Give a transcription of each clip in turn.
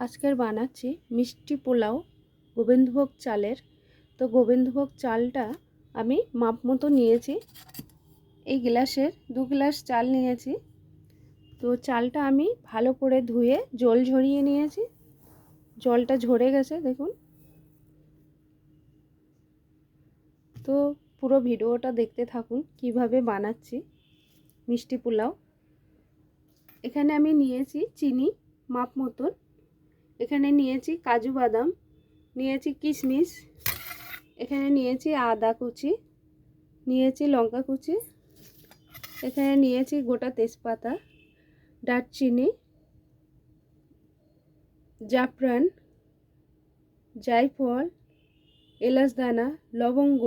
আজকের বানাচ্ছি মিষ্টি পোলাও গোবিন্দভোগ চালের। তো গোবিন্দভোগ চালটা আমি মাপ মতো নিয়েছি। এই গ্লাসের দু গ্লাস চাল নিয়েছি। তো চালটা আমি ভালো করে ধুয়ে জল ঝরিয়ে নিয়েছি। জলটা ঝরে গেছে, দেখুন। তো পুরো ভিডিওটা দেখতে থাকুন কীভাবে বানাচ্ছি মিষ্টি পোলাও। এখানে আমি নিয়েছি চিনি মাপ মতন। এখানে নিয়েছি কাজু বাদাম, নিয়েছি কিশমিশ, এখানে নিয়েছি আদা কুচি, নিয়েছি লঙ্কা কুচি, এখানে নিয়েছি গোটা তেজপাতা, দারচিনি, জাফরান, জায়ফল, এলাচ দানা, লবঙ্গ,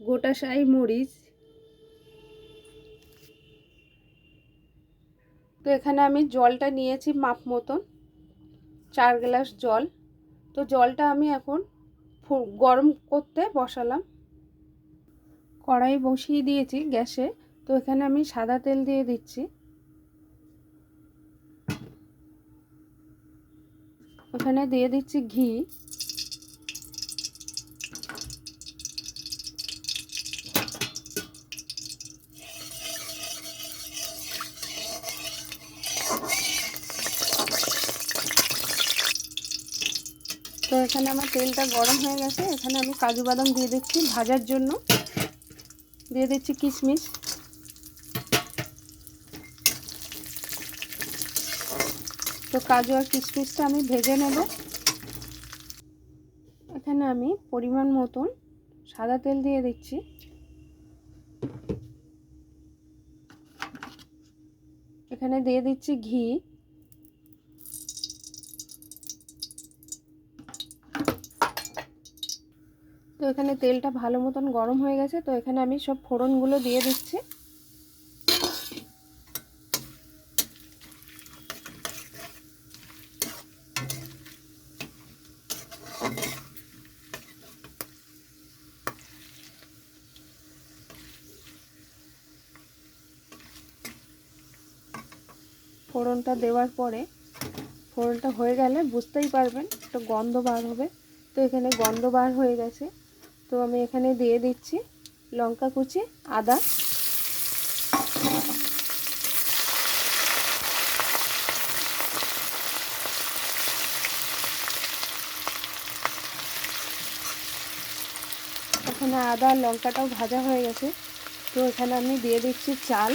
গোটা শাহি মরিচ। তো এখানে আমি জলটা নিয়েছি মাপ মতন। চার গ্লাস জল। তো জলটা আমি এখন গরম করতে বসালাম। কড়াই বসিয়ে দিয়েছি গ্যাসে। তো এখানে আমি সাদা তেল দিয়ে দিচ্ছি। ওখানে দিয়ে দিচ্ছি ঘি। তো এখানে আমার তেলটা গরম হয়ে গেছে। এখানে আমি কাজু বাদাম দিয়ে দিচ্ছি ভাজার জন্য। দিয়ে দিচ্ছি কিশমিশ। তো কাজু আর কিশমিশটা আমি ভেজে নেব। এখানে আমি পরিমাণ মতন সাদা তেল দিয়ে দিচ্ছি। এখানে দিয়ে দিচ্ছি ঘি। তো এখানে তেলটা ভালো মতন গরম হয়ে গেছে, তো এখানে আমি সব ফোড়নগুলো দিয়ে দিচ্ছি। ফোড়নটা দেওয়ার পরে, ফোড়নটা হয়ে গেলে বুঝতেই পারবেন, একটা গন্ধ বার হবে। তো এখানে গন্ধ বার হয়ে গেছে। তো আমি এখানে দিয়ে দিচ্ছি লঙ্কা কুচি, আদা। এখানে আদা লঙ্কাটাও ভাজা হয়ে গেছে। তো এখানে আমি দিয়ে দিচ্ছি চাল।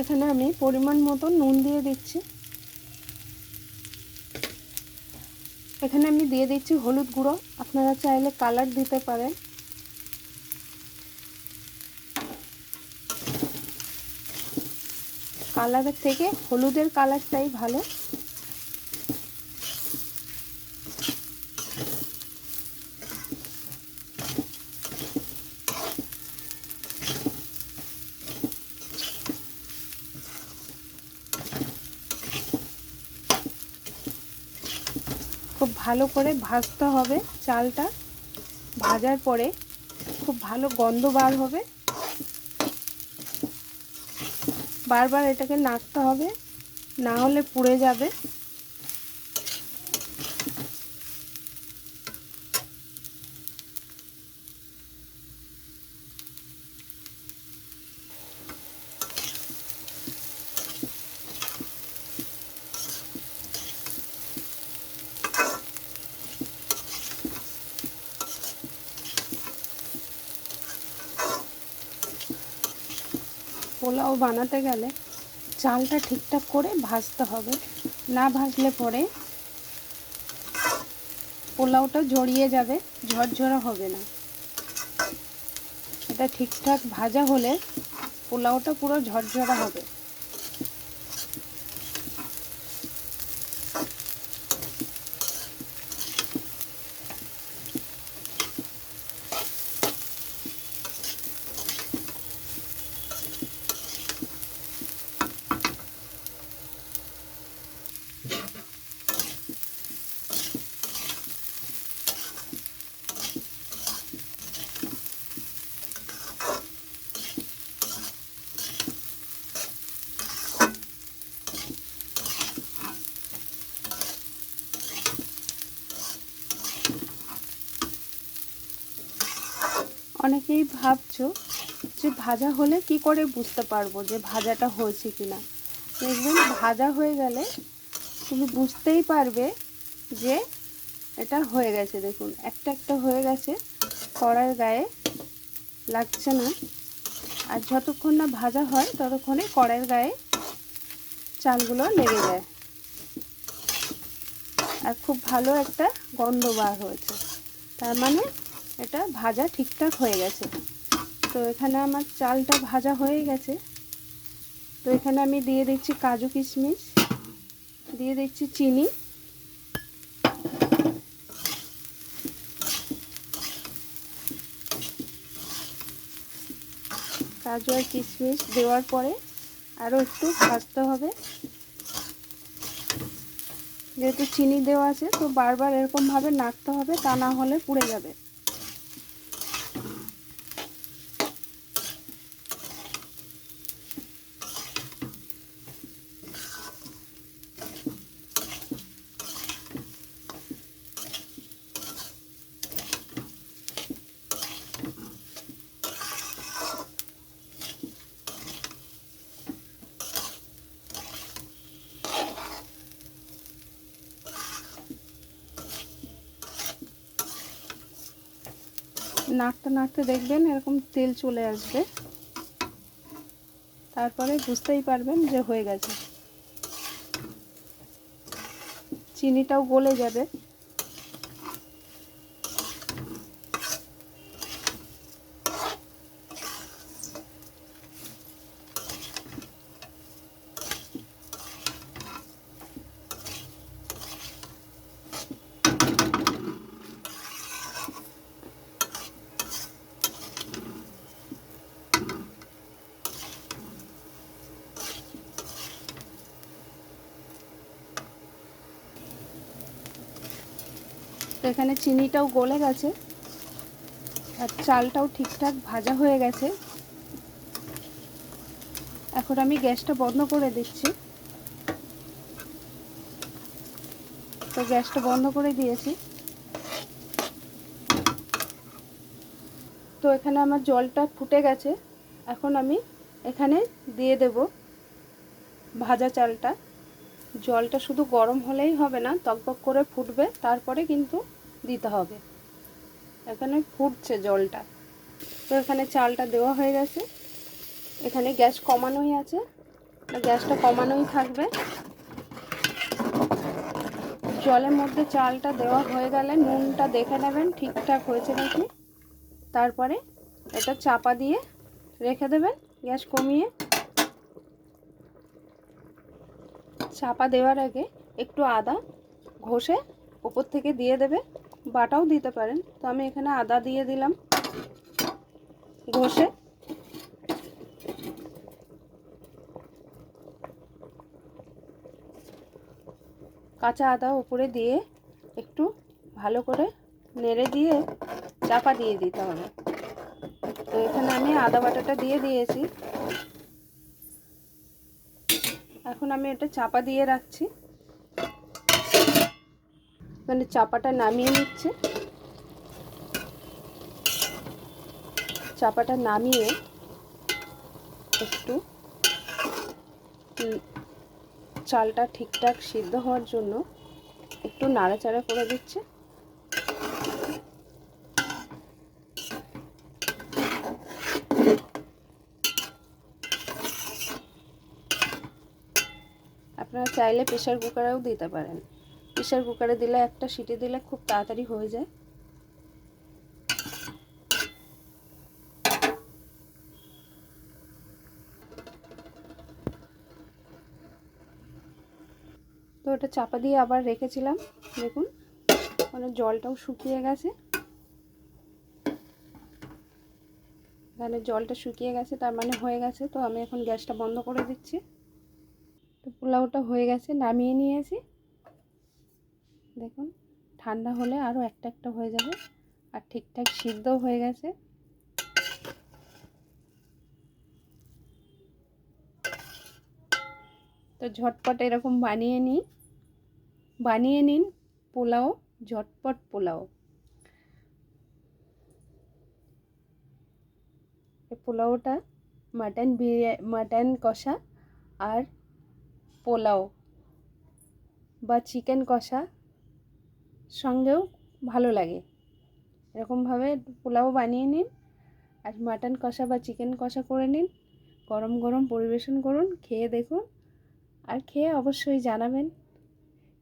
এখানে আমি পরিমাণ মতো নুন দিয়ে দিচ্ছি। এখানে আমি দিয়ে দিচ্ছি হলুদ গুঁড়ো। আপনারা চাইলে কালার দিতে পারেন। কালারের থেকে হলুদের কালারটাই ভালো। খুব ভালো করে ভাজতে হবে চালটা। ভাজার পরে খুব ভালো গন্ধ বার হবে। বারবার এটাকে নাড়তে হবে, না হলে পুড়ে যাবে। পোলাও বানাতে গেলে চালটা ঠিকঠাক করে ভাজতে হবে। না ভাজলে পরে পোলাওটা জড়িয়ে যাবে, ঝরঝরা হবে না। এটা ঠিকঠাক ভাজা হলে পোলাওটা পুরো ঝরঝরা হবে। অনেকেই ভাবছ যে ভাজা হলে কি করে বুঝতে পারব যে ভাজাটা হয়েছে কি না দেখবেন ভাজা হয়ে গেলে তুমি বুঝতেই পারবে যে এটা হয়ে গেছে। দেখুন, একটা একটা হয়ে গেছে কড়ার গায়ে লাগছে না। আর যতক্ষণ না ভাজা হয়, ততক্ষণে কড়াইয়ের গায়ে চালগুলো লেগে যায়। আর খুব ভালো একটা গন্ধ বার হয়েছে। তার মানে এটা ভাজা ঠিকঠাক হয়ে গেছে। তো এখানে আমার চালটা ভাজা হয়ে গেছে। তো এখানে আমি দিয়ে দিচ্ছি কাজু কিশমিশ, দিয়ে দিচ্ছি চিনি। কাজু আর কিশমিশ দেওয়ার পরে আরও একটু ভাজতে হবে। যেহেতু চিনি দেওয়া আছে, তো বারবার এরকমভাবে নাড়তে হবে, তা না হলে পুড়ে যাবে। নাড়তে নাড়তে দেখবেন এরকম তেল চলে আসবে। তারপরে বুঝতেই পারবেন যে হয়ে গেছে। চিনিটাও গলে যাবে। এখানে চিনিটাও গলে গেছে আর চালটাও ঠিকঠাক ভাজা হয়ে গেছে। এখন আমি গ্যাসটা বন্ধ করে দিচ্ছি। তো গ্যাসটা বন্ধ করে দিয়েছি। তো এখানে আমার জলটা ফুটে গেছে। এখন আমি এখানে দিয়ে দেব ভাজা চালটা। জলটা শুধু গরম হলেই হবে না তকবক করে ফুটবে। তারপরে কিন্তু দিতে হবে। এখানে ফুটছে জলটা। তো এখানে চালটা দেওয়া হয়ে গেছে। এখানে গ্যাস কমানোই আছে। গ্যাসটা কমানোই থাকবে। জলের মধ্যে চালটা দেওয়া হয়ে গেলে নুনটা দেখে নেবেন, ঠিকঠাক হয়েছে নাকি। তারপরে এটা চাপা দিয়ে রেখে দেবেন গ্যাস কমিয়ে। চাপা দেওয়ার আগে একটু আদা ঘষে ওপর থেকে দিয়ে দেবে। বাটাও দিতে পারেন। তো আমি এখানে আদা দিয়ে দিলাম। ঘষে। কাঁচা আদা উপরে দিয়ে একটু ভালো করে নেড়ে দিয়ে চাপা দিয়ে দিতে হবে। তো এখানে আমি আদা বাটাটা দিয়ে দিয়েছি। এখন আমি এটা চাপা দিয়ে রাখছি। মানে চাপাটা নামিয়ে নিচ্ছে। চাপাটা নামিয়ে একটু চালটা ঠিকঠাক সিদ্ধ হওয়ার জন্য একটু নাড়াচাড়া করে দিচ্ছে। আপনারা চাইলে প্রেশার কুকারেও দিতে পারেন। প্রেশার কুকারে দিলে, একটা সিটি দিলে খুব তাড়াতাড়ি হয়ে যায়। তো ওটা চাপা দিয়ে আবার রেখেছিলাম, দেখুন। মানে জলটাও শুকিয়ে গেছে। এখানে জলটা শুকিয়ে গেছে, তার মানে হয়ে গেছে। তো আমি এখন গ্যাসটা বন্ধ করে দিচ্ছি। তো পোলাওটা হয়ে গেছে, নামিয়ে নিয়েছি। দেখুন, ঠান্ডা হলে আরও একটা একটা হয়ে যাবে। আর ঠিকঠাক সিদ্ধও হয়ে গেছে। তো ঝটপট এরকম বানিয়ে নিই বানিয়ে নিন পোলাও, ঝটপট পোলাও। পোলাওটা মাটন বিরিয়া, মাটন কষা আর পোলাও বা চিকেন কষা সঙ্গেও ভালো লাগে। এরকমভাবে পোলাও বানিয়ে নিন, আর মাটন কষা বা চিকেন কষা করে নিন, গরম গরম পরিবেশন করুন, খেয়ে দেখুন, আর খেয়ে অবশ্যই জানাবেন,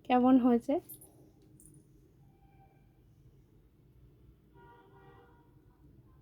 কেমন হয়েছে?